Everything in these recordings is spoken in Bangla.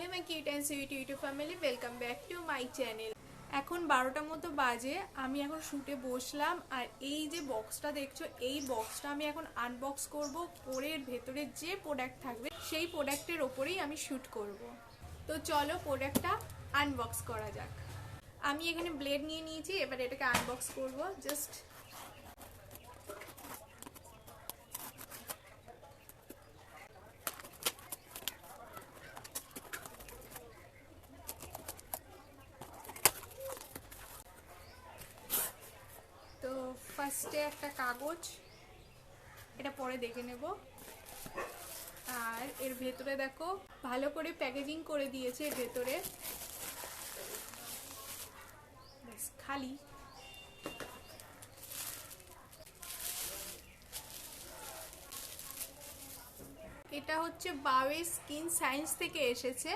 Hello my cute and sweet YouTube family welcome back to my channel এখন বারোটা মতো বাজে, আমি এখন শুটে বসলাম, আর এই যে বক্সটা দেখছ, এই বক্সটা আমি এখন আনবক্স করব করে ভেতরে যে প্রোডাক্ট থাকবে, সেই প্রোডাক্টের ওপরেই আমি শ্যুট করব। তো চলো প্রোডাক্টটা আনবক্স করা যাক। আমি এখানে ব্লেড নিয়ে নিয়েছি, এবার এটাকে আনবক্স করব জাস্ট তো ফার্স্টে একটা কাগজ, এটা পরে দেখে নেব। আর এর ভেতরে দেখো, ভালো করে প্যাকেজিং করে দিয়েছে এর ভেতরে। খালি। এটা হচ্ছে বাওয়ে স্কিন সায়েন্স থেকে এসেছে।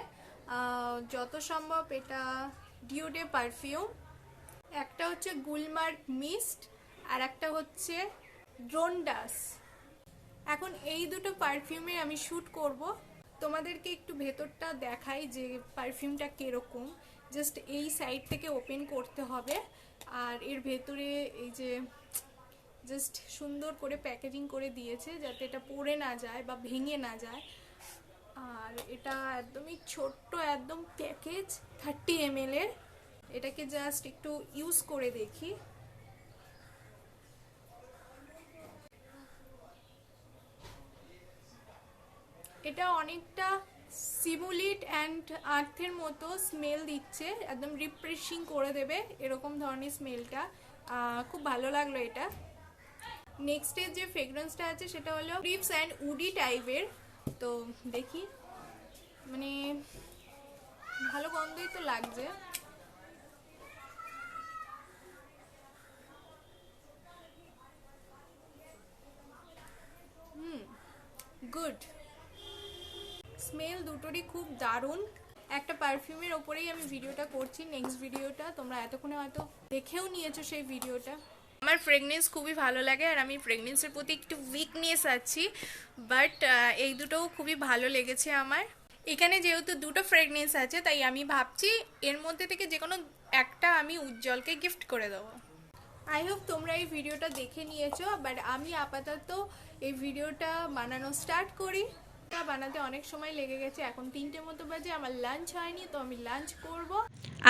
যত সম্ভব এটা ডিওডে পারফিউম। একটা হচ্ছে গুলমার্গ মিস্ট আর একটা হচ্ছে ড্রোনডাস এখন এই দুটো পারফিউমে আমি শ্যুট করব। তোমাদেরকে একটু ভেতরটা দেখাই যে পারফিউমটা কীরকম। জাস্ট এই সাইড থেকে ওপেন করতে হবে। আর এর ভেতরে এই যে জাস্ট সুন্দর করে প্যাকেজিং করে দিয়েছে যাতে এটা পড়ে না যায় বা ভেঙে না যায়। আর এটা একদমই ছোট্ট, একদম প্যাকেজ থার্টি এম এর এটাকে জাস্ট একটু ইউজ করে দেখি। এটা অনেকটা সিমুলিট অ্যান্ড আর্থের মতো স্মেল দিচ্ছে, একদম রিফ্রেশিং করে দেবে এরকম ধরনের স্মেলটা খুব ভালো লাগল এটা। নেক্সটের যে ফ্রেগরেন্সটা আছে, সেটা হলো ক্রিপস অ্যান্ড উডি টাইপের তো দেখি মানে ভালো গন্ধই তো লাগছে। হুম গুড স্মেল দুটোরই খুব দারুণ। একটা পারফিউমের ওপরেই আমি ভিডিওটা করছি নেক্সট ভিডিওটা তোমরা এতক্ষণে হয়তো দেখেও নিয়েছো সেই ভিডিওটা আমার ফ্রেগনেন্স খুবই ভালো লাগে আর আমি ফ্রেগনেন্সের প্রতি একটু উইকনেস আছি বাট এই দুটোও খুবই ভালো লেগেছে আমার। এখানে যেহেতু দুটো ফ্রেগনেন্স আছে, তাই আমি ভাবছি এর মধ্যে থেকে যে কোনো একটা আমি উজ্জ্বলকে গিফট করে দেবো। আই হোপ তোমরা এই ভিডিওটা দেখে নিয়েছো বাট আমি আপাতত এই ভিডিওটা বানানো স্টার্ট করি। এটা বানাতে অনেক সময় লেগে গেছে। এখন তিনটে মতো বাজে, আমার লাঞ্চ হয়নি, তো আমি লাঞ্চ করব।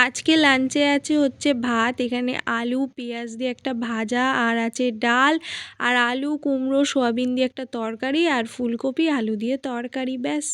আজকে লাঞ্চে আছে হচ্ছে ভাত, এখানে আলু, পেঁয়াজ দিয়ে একটা ভাজা, আর আছে ডাল, আর আলু, কুমড়ো, সোয়াবিন দিয়ে একটা তরকারি, আর ফুলকপি, আলু দিয়ে তরকারি, ব্যাস।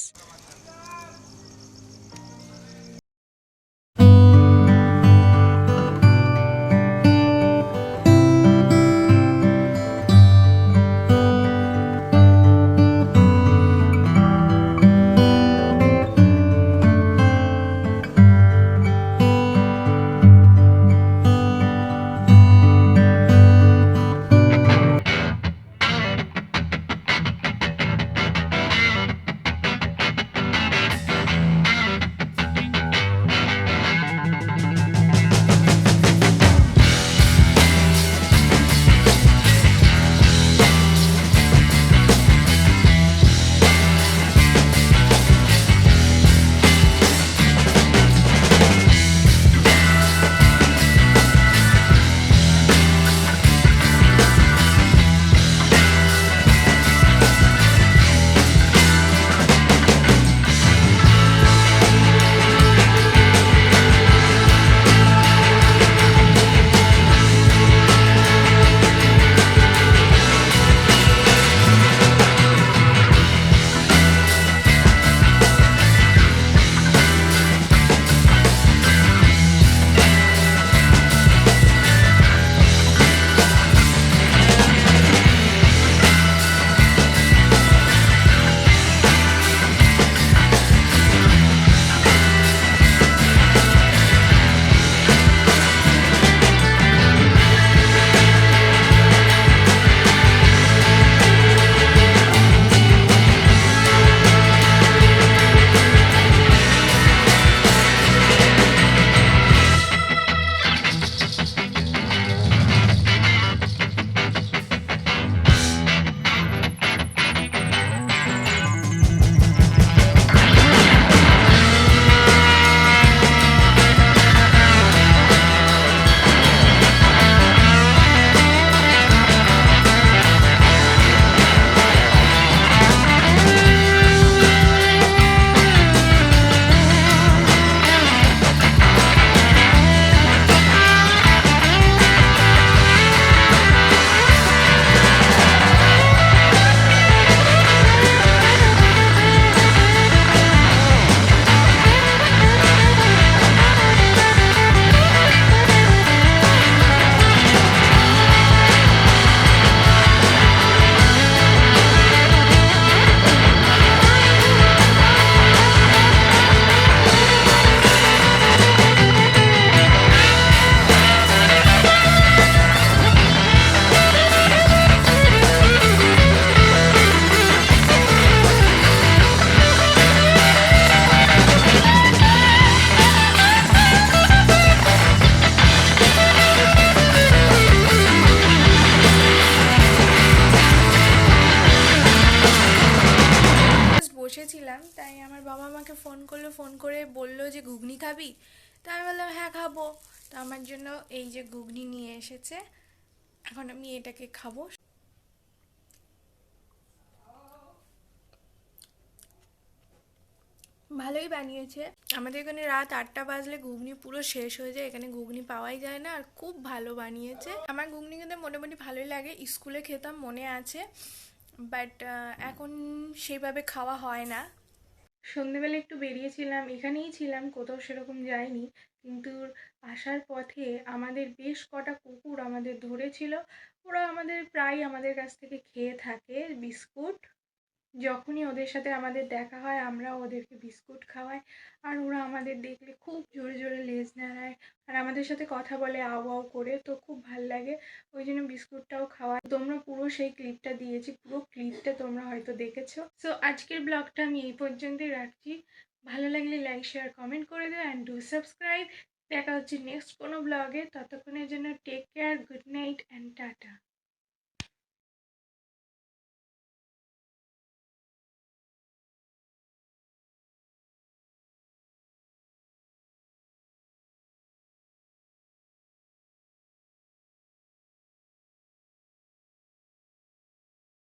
আমাকে ফোন করল ফোন করে বলল যে, ঘুগনি খাবি? তা আমি বললাম হ্যাঁ খাব। তো আমার জন্য এই যে ঘুগনি নিয়ে এসেছে, এখন আমি এটাকে খাব। ভালোই বানিয়েছে। আমাদের এখানে রাত আটটা বাজলে ঘুগনি পুরো শেষ হয়ে যায়, এখানে ঘুগনি পাওয়াই যায় না, আর খুব ভালো বানিয়েছে। আমার ঘুগনি কিন্তু মোটামুটি ভালোই লাগে, স্কুলে খেতাম, মনে আছে। বাট এখন সেইভাবে খাওয়া হয় না। সন্ধেবেলা একটু বেরিয়েছিলাম, এখানেই ছিলাম, কোথাও সেরকম যাইনি। কিন্তু আসার পথে আমাদের বেশ কটা কুকুর আমাদের ধরেছিল। ওরা আমাদের প্রায় আমাদের কাছ থেকে খেয়ে থাকে, বিস্কুট। যখনই ওদের সাথে আমাদের দেখা হয় আমরা ওদেরকে বিস্কুট খাওয়াই। আর ওরা আমাদের দেখলে খুব জোরে জোরে লেজ নাড়ায়। আর আমাদের সাথে কথা বলে আও আও করে তো খুব ভালো লাগে। ওই জন্য বিস্কুটটাও খাওয়াই। তোমরা পুরো সেই ক্লিপটা দিয়েছি, পুরো ক্লিপটা তোমরা হয়তো দেখেছ। সো আজকের ব্লগটা আমি এই পর্যন্তই রাখছি। ভালো লাগলে লাইক শেয়ার কমেন্ট করে দিও অ্যান্ড ডু সাবস্ক্রাইব দেখা হচ্ছে নেক্সট কোনো ব্লগে। ততক্ষণের জন্য take care good night and tata.